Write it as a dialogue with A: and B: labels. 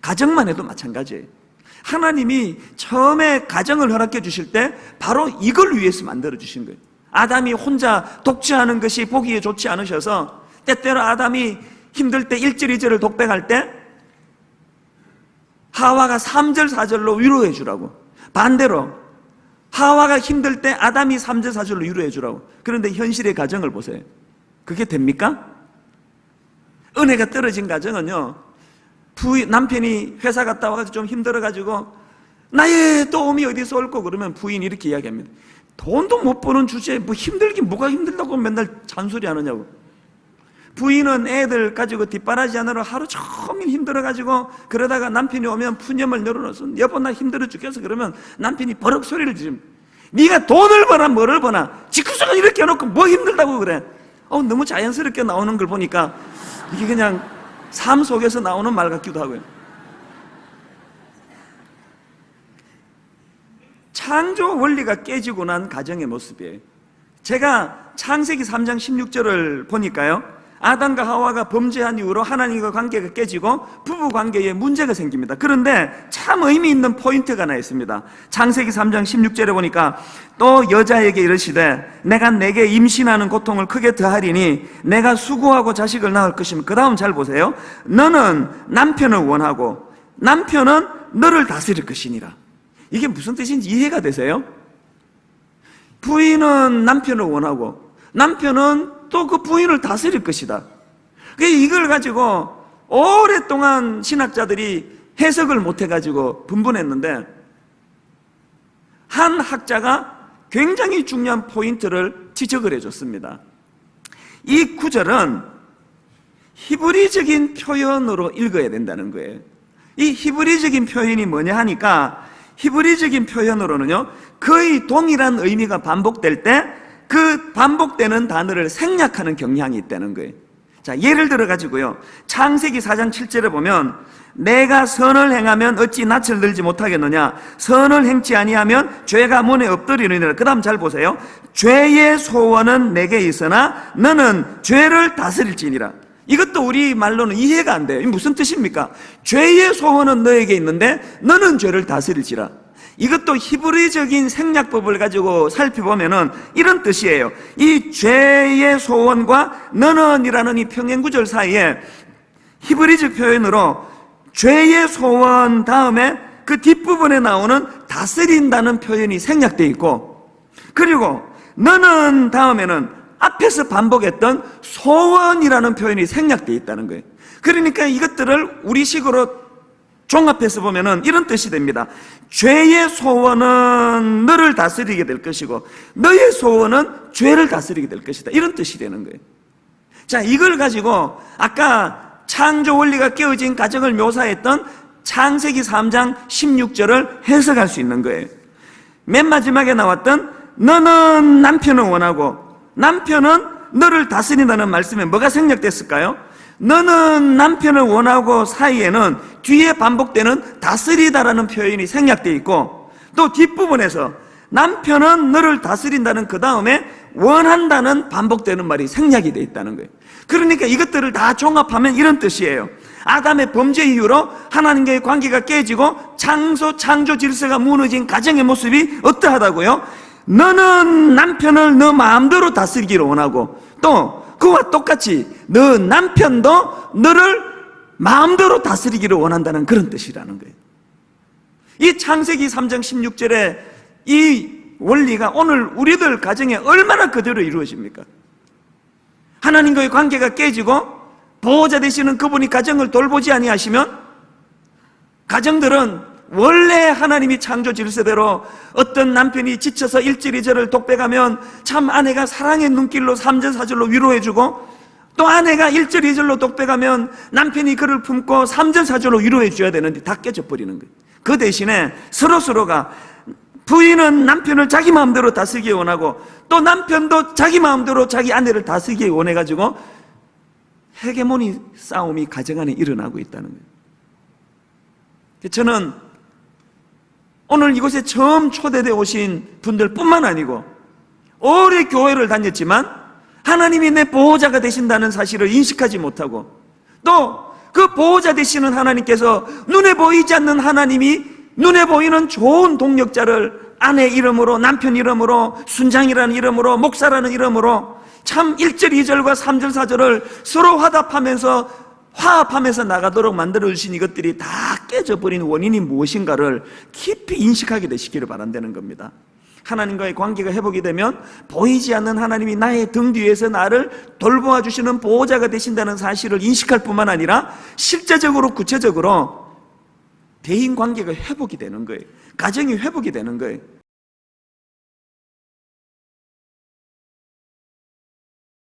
A: 가정만 해도 마찬가지예요. 하나님이 처음에 가정을 허락해 주실 때 바로 이걸 위해서 만들어 주신 거예요. 아담이 혼자 독취하는 것이 보기에 좋지 않으셔서 때때로 아담이 힘들 때 1절, 2절을 독백할 때 하와가 3절, 4절로 위로해 주라고. 반대로 하와가 힘들 때 아담이 3절, 4절로 위로해 주라고. 그런데 현실의 가정을 보세요. 그게 됩니까? 은혜가 떨어진 가정은요. 부인, 남편이 회사 갔다 와서 좀 힘들어가지고 나의 도움이 어디서 올고 그러면 부인이 이렇게 이야기합니다. 돈도 못 버는 주제에 뭐 힘들긴 뭐가 힘들다고 맨날 잔소리 하느냐고. 부인은 애들 가지고 뒷바라지 하느라 하루 종일 힘들어가지고 그러다가 남편이 오면 푸념을 열어놓아서 여보 나 힘들어 죽겠어 그러면 남편이 버럭 소리를 지릅니다. 네가 돈을 버나 뭐를 버나 직구석을 이렇게 해놓고 뭐 힘들다고 그래. 어, 너무 자연스럽게 나오는 걸 보니까 이게 그냥 삶 속에서 나오는 말 같기도 하고요. 창조 원리가 깨지고 난 가정의 모습이에요. 제가 창세기 3장 16절을 보니까요. 아담과 하와가 범죄한 이후로 하나님과 관계가 깨지고 부부 관계에 문제가 생깁니다. 그런데 참 의미 있는 포인트가 하나 있습니다. 창세기 3장 16절에 보니까 또 여자에게 이르시되 내가 내게 임신하는 고통을 크게 더하리니 내가 수고하고 자식을 낳을 것이면 그 다음 잘 보세요. 너는 남편을 원하고 남편은 너를 다스릴 것이니라. 이게 무슨 뜻인지 이해가 되세요? 부인은 남편을 원하고 남편은 또 그 부인을 다스릴 것이다. 그 이걸 가지고 오랫동안 신학자들이 해석을 못 해가지고 분분했는데 한 학자가 굉장히 중요한 포인트를 지적을 해줬습니다. 이 구절은 히브리적인 표현으로 읽어야 된다는 거예요. 이 히브리적인 표현이 뭐냐 하니까 히브리적인 표현으로는요, 거의 동일한 의미가 반복될 때 그 반복되는 단어를 생략하는 경향이 있다는 거예요. 자, 예를 들어 가지고요. 창세기 4장 7절에 보면 내가 선을 행하면 어찌 낯을 들지 못하겠느냐? 선을 행치 아니하면 죄가 문에 엎드리느니라. 그 다음 잘 보세요. 죄의 소원은 내게 있으나 너는 죄를 다스릴지니라. 이것도 우리 말로는 이해가 안 돼요. 무슨 뜻입니까? 죄의 소원은 너에게 있는데 너는 죄를 다스릴지라. 이것도 히브리적인 생략법을 가지고 살펴보면은 이런 뜻이에요. 이 죄의 소원과 너는이라는 이 평행 구절 사이에 히브리적 표현으로 죄의 소원 다음에 그 뒷부분에 나오는 다스린다는 표현이 생략되어 있고 그리고 너는 다음에는 앞에서 반복했던 소원이라는 표현이 생략되어 있다는 거예요. 그러니까 이것들을 우리식으로 종합해서 보면은 이런 뜻이 됩니다. 죄의 소원은 너를 다스리게 될 것이고 너의 소원은 죄를 다스리게 될 것이다. 이런 뜻이 되는 거예요. 자, 이걸 가지고 아까 창조 원리가 깨어진 가정을 묘사했던 창세기 3장 16절을 해석할 수 있는 거예요. 맨 마지막에 나왔던 너는 남편을 원하고 남편은 너를 다스린다는 말씀에 뭐가 생략됐을까요? 너는 남편을 원하고 사이에는 뒤에 반복되는 다스리다라는 표현이 생략되어 있고 또 뒷부분에서 남편은 너를 다스린다는 그 다음에 원한다는 반복되는 말이 생략이 되어 있다는 거예요. 그러니까 이것들을 다 종합하면 이런 뜻이에요. 아담의 범죄 이후로 하나님과의 관계가 깨지고 창조, 창조 질서가 무너진 가정의 모습이 어떠하다고요? 너는 남편을 너 마음대로 다스리기를 원하고 또 그와 똑같이 너 남편도 너를 마음대로 다스리기를 원한다는 그런 뜻이라는 거예요. 이 창세기 3장 16절에 이 원리가 오늘 우리들 가정에 얼마나 그대로 이루어집니까? 하나님과의 관계가 깨지고 보호자 되시는 그분이 가정을 돌보지 아니하시면 가정들은 원래 하나님이 창조 질서대로 어떤 남편이 지쳐서 일절이절을 독백하면 참 아내가 사랑의 눈길로 삼절사절로 위로해주고 또 아내가 일절이절로 독백하면 남편이 그를 품고 삼절사절로 위로해줘야 되는데 다 깨져 버리는 거예요. 그 대신에 서로서로가 부인은 남편을 자기 마음대로 다스리기 원하고 또 남편도 자기 마음대로 자기 아내를 다스리기 원해가지고 헤게모니 싸움이 가정 안에 일어나고 있다는 거예요. 저는 오늘 이곳에 처음 초대되어 오신 분들 뿐만 아니고 오래 교회를 다녔지만 하나님이 내 보호자가 되신다는 사실을 인식하지 못하고 또 그 보호자 되시는 하나님께서 눈에 보이지 않는 하나님이 눈에 보이는 좋은 동력자를 아내 이름으로 남편 이름으로 순장이라는 이름으로 목사라는 이름으로 참 1절 2절과 3절 4절을 서로 화답하면서 화합하면서 나가도록 만들어 주신 이것들이 다 깨져버린 원인이 무엇인가를 깊이 인식하게 되시기를 바란다는 겁니다. 하나님과의 관계가 회복이 되면 보이지 않는 하나님이 나의 등 뒤에서 나를 돌보아 주시는 보호자가 되신다는 사실을 인식할 뿐만 아니라 실제적으로 구체적으로 대인 관계가 회복이 되는 거예요. 가정이 회복이 되는 거예요.